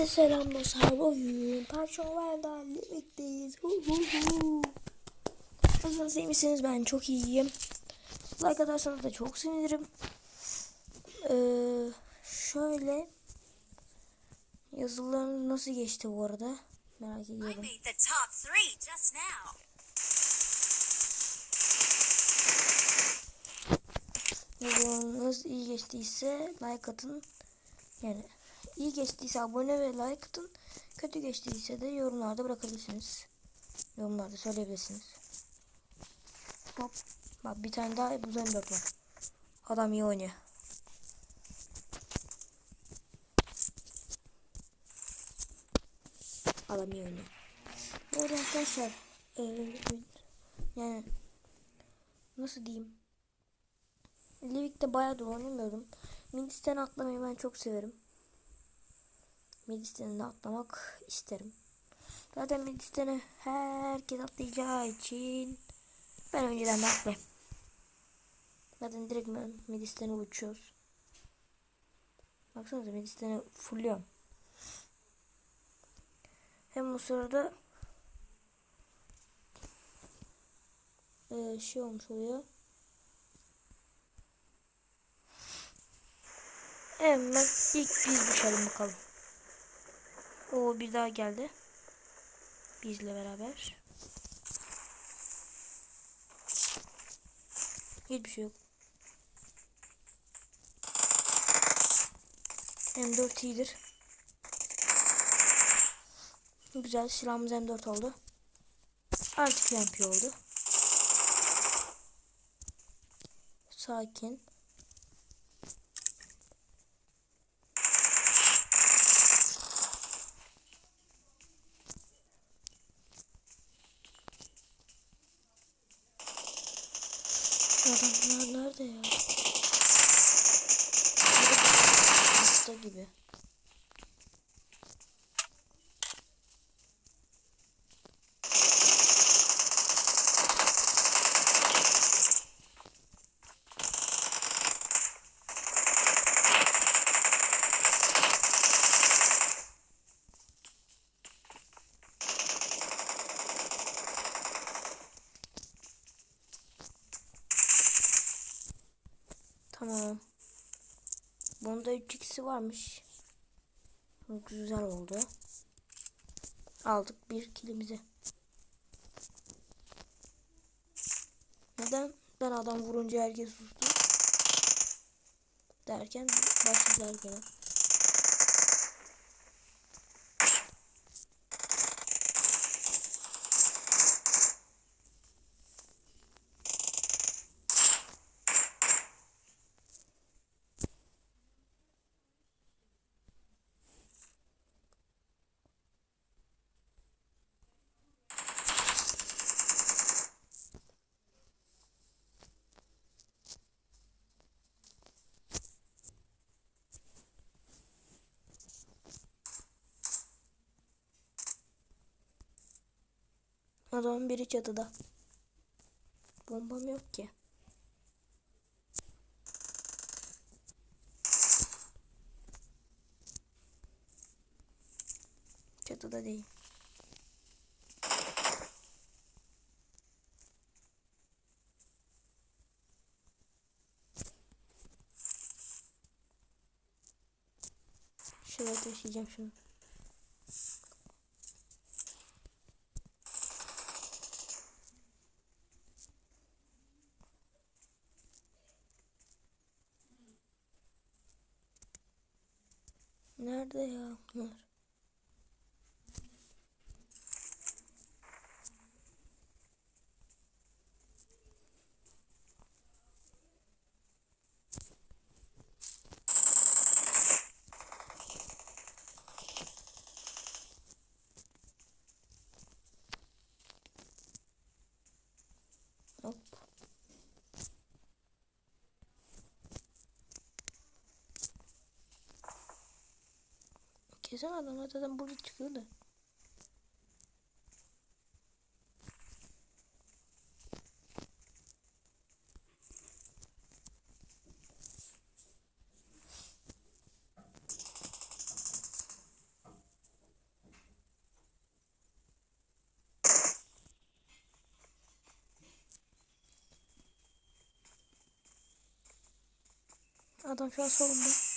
Herkese selam dostlar. Bugün Perşembe'de birlikteyiz. Hu hu hu. Nasılsınız iyi misiniz? Ben çok iyiyim. Like atarsanız da çok sevinirim. Ee, şöyle yazılarınız nasıl geçti bu arada? Merak ediyorum. Yazılarınız iyi geçtiyse like atın. Yani iyi geçtiyse abone ve like atın. Kötü geçtiyse de yorumlarda bırakabilirsiniz. Yorumlarda söyleyebilirsiniz. Hop. Bak bir tane daha buz M4 var. Adam iyi oynuyor. Adam iyi oynuyor. Bu arada arkadaşlar eee, yani nasıl diyeyim Livik'te bayağıdır oynamıyorum. Midisten atlamayı ben çok severim. Midisten de atlamak isterim. Zaten Midisten'e herkes atlayacağı için ben önceden de atlayayım. Zaten direkt ben Midisten'e uçuyoruz. Baksanıza Midisten'e fulluyorum. Hem bu sırada eee, şey olmuş oluyor. Hemen ilk biz düşelim bakalım. O bir daha geldi. Bizle beraber. Hiçbir şey yok. M4 iyidir. Güzel silahımız M4 oldu. Artık MP oldu. Sakin. Adamlar nerede ya? Hasta gibi. Tamam. 3x'i varmış. Güzel oldu. Aldık bir kilimizi. Neden? Ben adam vurunca herkes sustu. Derken başladılar gene. Adamın biri çatıda. Bombam yok ki. Çatıda değil. Şuraya taşıyacağım şunu. Nerede ya bunlar? Baksana adamlar zaten burada çıkıyor da. Adam şu an solunda.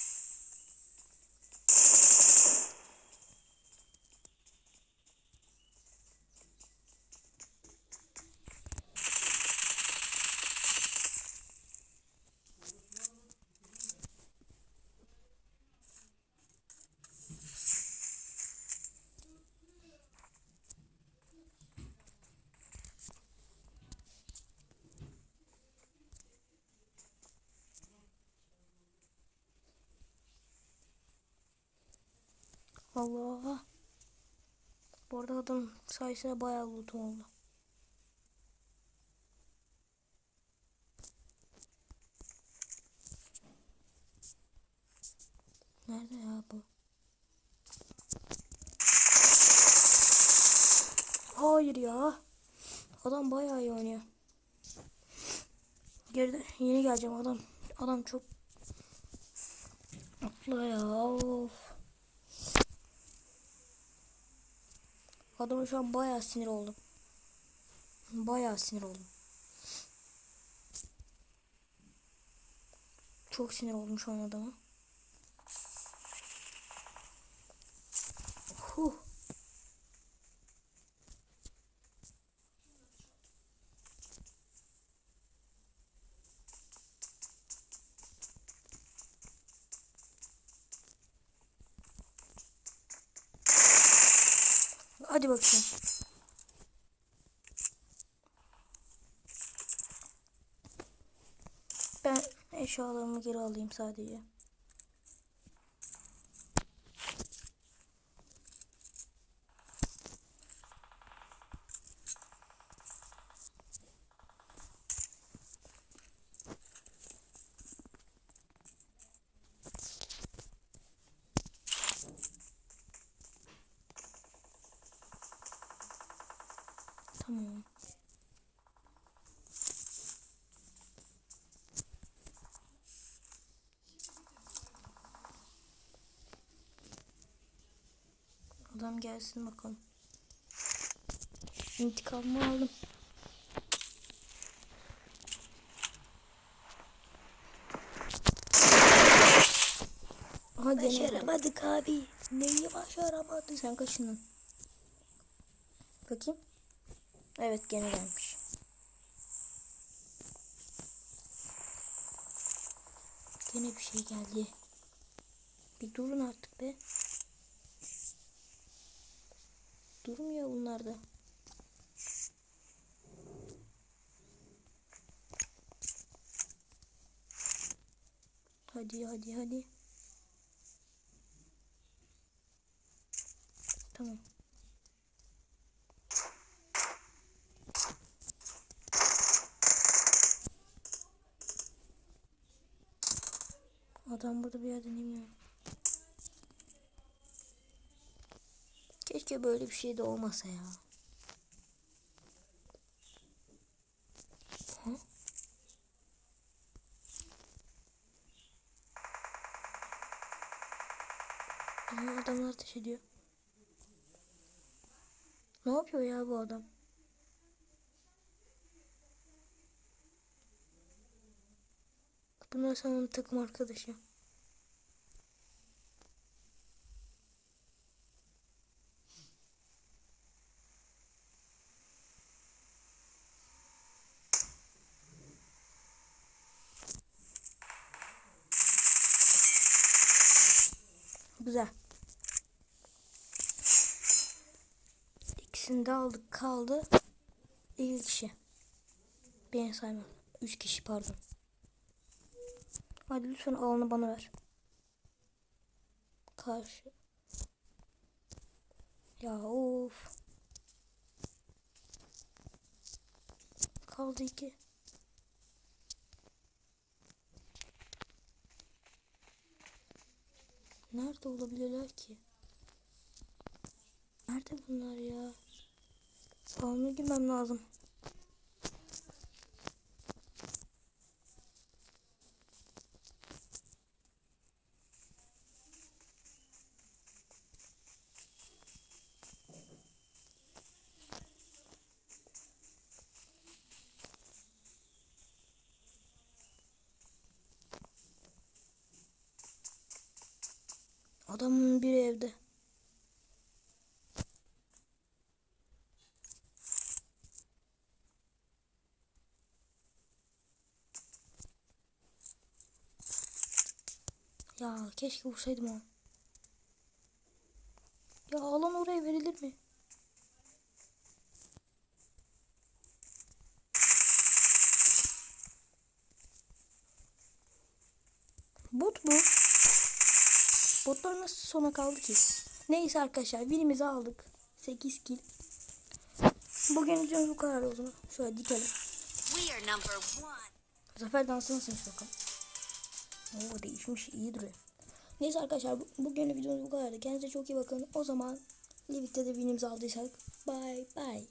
Allah. Bu arada adam sayesinde bayağı lootum oldu. Nerede ya bu? Hayır ya. Adam bayağı iyi oynuyor. Geride yeni geleceğim adam. Adam çok mutlu ya. Of. Adama şu an bayağı sinir oldum. Bayağı sinir oldum. Çok sinir oldum şu an adama. Huh. Hadi bakayım. Ben eşyalarımı geri alayım sadece. Tamam. Adam gelsin bakalım. İntikamımı aldım. Hadi başaramadık abi. Neyi başaramadık? Sen kaçındın. Bakayım. Evet gene gelmiş. Gene bir şey geldi. Bir durun artık be. Durmuyor bunlar da. Hadi hadi hadi. Tamam. Adam burada bir yerden iniyor. Keşke böyle bir şey de olmasa ya. Adamlar ateş ediyor. Ne yapıyor ya bu adam? Bunlar sanırım takım arkadaşı. Güzel. İkisini de aldık kaldı. İki kişi. Beni sayma. Üç kişi pardon. Hadi lütfen alanı bana ver. Karşı. Ya of. Kaldı iki. Nerede olabilirler ki? Nerede bunlar ya? Alana girmem lazım. Adamın biri evde. Ya keşke vursaydım onu. Ya alan oraya verilir mi? Nasıl sona kaldı ki? Neyse arkadaşlar winimizi aldık. 8 kill. Bugün videomuz bu kadar o zaman. Şöyle dikelim. Zafer dansı nasılmış bakalım. Oo değişmiş iyi duruyor. Neyse arkadaşlar bu, bugün videomuz bu kadardı. Kendinize çok iyi bakın. O zaman Livik'te de winimizi aldıysak bye bye.